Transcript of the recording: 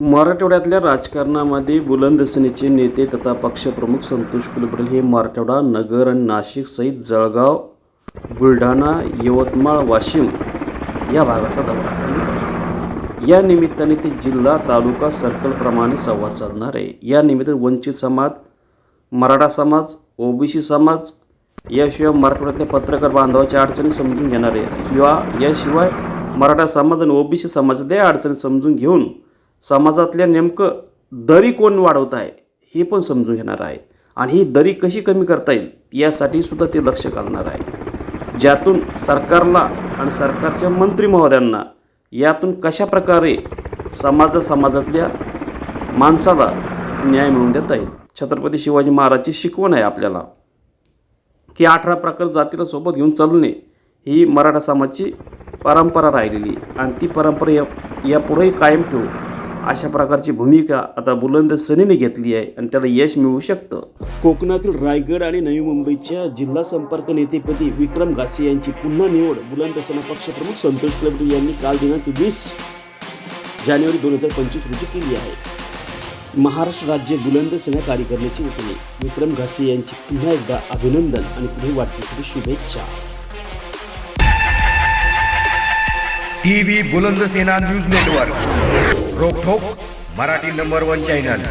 मराठवाड्यातल्या राजकारणामध्ये बुलंदसेनेचे नेते तथा पक्षप्रमुख संतोष कुलकर्णी हे मराठवाडा नगर आणि नाशिक सहित जळगाव बुलढाणा यवतमाळ वाशिम या भागाचा दौरा करणार आहे. या निमित्ताने ते जिल्हा तालुका सर्कलप्रमाणे संवाद साधणार आहे. या निमित्त वंचित समाज मराठा समाज ओबीसी समाज याशिवाय मराठवाड्यातल्या पत्रकार बांधवाच्या अडचणी समजून घेणार आहे किंवा याशिवाय मराठा समाज आणि ओबीसी समाजातल्या अडचणी समजून घेऊन समाजातल्या नेमकं दरी कोण वाढवत आहे हे पण समजून घेणार आहे. आणि ही दरी कशी कमी करता येईल यासाठी सुद्धा ते लक्ष घालणार आहे. ज्यातून सरकारला आणि सरकारच्या मंत्री महोदयांना यातून कशा प्रकारे समाज समाजातल्या माणसाला न्याय मिळवून देता येईल? छत्रपती शिवाजी महाराजची शिकवण आहे आपल्याला की अठरा प्रकार जातीला सोबत घेऊन चालणे ही मराठा समाजाची परंपरा राहिलेली आहे. आणि ती परंपरा या यापुढेही कायम ठेवू. अशा प्रकारची भूमिका आता बुलंद सनीने घेतली आहे आणि त्याला यश मिळू शकतं. कोकणातील रायगड आणि नवी मुंबईच्या जिल्हा संपर्क नेतेपदी विक्रम घासे यांची पुन्हा निवड बुलंद सना पक्षप्रमुख संतोष कलबडी यांनी काल दिनांक वीस जानेवारी दोन हजार पंचवीस रोजी केली आहे. महाराष्ट्र राज्य बुलंद सेना कार्यकारिणीचे वतीने विक्रम घासे यांची पुन्हा एकदा अभिनंदन आणि पुढे वाटचालीसाठी शुभेच्छा. TV Buland Sena news network. रोखोक Marathi number one channel